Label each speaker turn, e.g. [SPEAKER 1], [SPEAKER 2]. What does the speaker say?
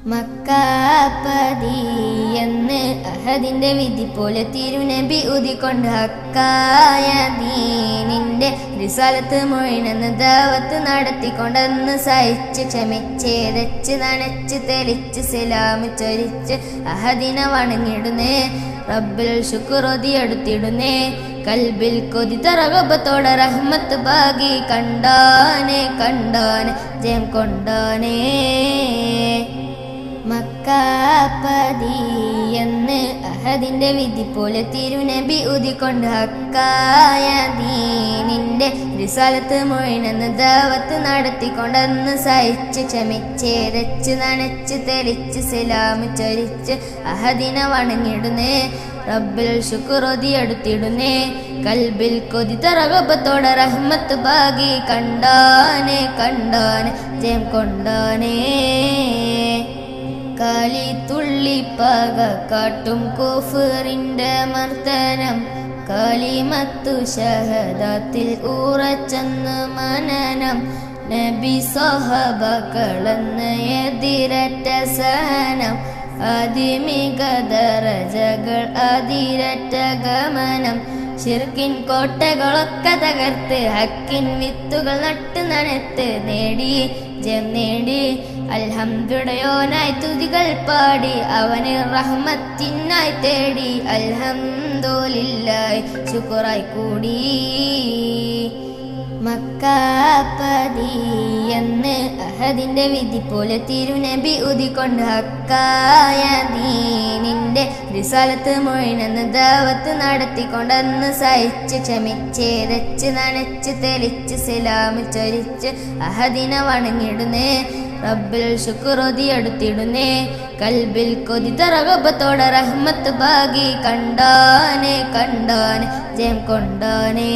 [SPEAKER 1] മക്കാപ്പതി എന്ന് അഹദിന്റെ വിധി പോലെ തിരുനബി ഉദിക്കൊണ്ട് ഹക്കായ ദീനിന്റെ റിസാലത്ത് മൊഴിനെന്ന് ദാവത്ത് നടത്തിക്കൊണ്ടെന്ന് സഹിച്ച് ക്ഷമിച്ചേതച്ച് നനച്ച് തെളിച്ച് സലാമ് ചൊരിച്ച് അഹദിനെ വണങ്ങിടുന്നേ റബ്ബിൽ ശുക്രൊതി എടുത്തിടുന്നേ കൽബിൽ കൊതി തറകബത്തോടെ റഹ്മത്ത് ബാഗി കണ്ടാനെ കണ്ടാനെ ജയം കൊണ്ടാനേ. അഹദിന്റെ വിധി പോലെ തിരുനബി ഉദിക്കൊണ്ട് ഹക്കായ ദീനിന്റെ റിസാലത്ത് മൊഴിനെന്ന് ദാവത്ത് നടത്തിക്കൊണ്ടെന്ന് സഹിച്ച് ക്ഷമിച്ചേരച്ച് നനച്ച് തെളിച്ച് സലാമ് ചൊരിച്ച് അഹദിനെ വണങ്ങിടുന്നേ റബ്ബിൽ ശുക്രൊതി എടുത്തിടുന്നേ കൽബിൽ കൊതി തറകപ്പത്തോടെ റഹ്മത്ത് ഭാഗി കണ്ടാനെ കണ്ടാനെ ജയം കൊണ്ടാനേ. കാലി പക കാട്ടും കോഫറിന്റെ മർദ്ദനം. കാലിമത്തു ശഹദത്തിൽ ഉറച്ചെന്ന് മനനം. നബി സഹബകളെന്ന് എതിരറ്റ സഹനം. അതിമിക ദറജകൾ അതിരറ്റ ഗമനം. ശിർക്കിൻ കോട്ടകളൊക്കെ തകർത്ത് ഹക്കിൻ വിത്തുകൾ നട്ട് നനത്ത് നേടി ജം നേടി. അൽഹംദുടയോനായി തുതികൾ പാടി അവന് റഹ്മത്തിനായി തേടി. അൽഹംദുലില്ലായി ശുക്രായി കൂടി. മക്കാപ്പതി എന്ന് അഹദിന്റെ വിധി പോലെ തിരുനബി ഉദിക്കൊണ്ട് ഹക്കായ ദീനിന്റെ റിസാലത്ത് മൊഴിനെന്ന് ദാവത്ത് നടത്തിക്കൊണ്ടെന്ന് സഹിച്ച് ക്ഷമിച്ചേതച്ച് നനച്ച് തെളിച്ച് സലാമ് ചൊരിച്ച് അഹദിനെ വണങ്ങിടുന്നേ റബ്ബിൽ ശുക്രൊതി എടുത്തിടുന്നേ കൽബിൽ കൊതി തറകബത്തോടെ റഹ്മത്ത് ബാഗി കണ്ടാനെ കണ്ടാനെ ജയം കൊണ്ടാനേ.